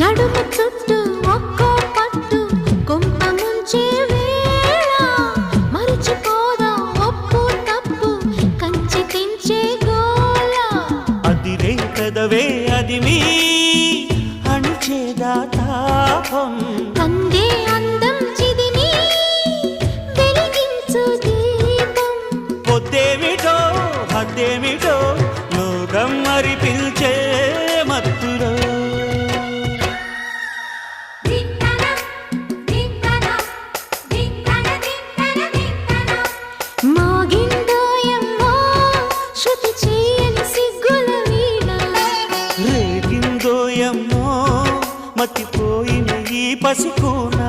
చుట్టూ ఒక్కో పట్టు కొంప ముంచే వేళ. మరిచిపోదా ఒప్పు తప్పు కంచి తెంచే అది మీ అణిచేదా తాపం. కందే అందం చిదిమి వెలిగించు దీపం. పొద్దేమిటో హద్దేమిటో లోకం మతిపోయిన ఈ పసికూనా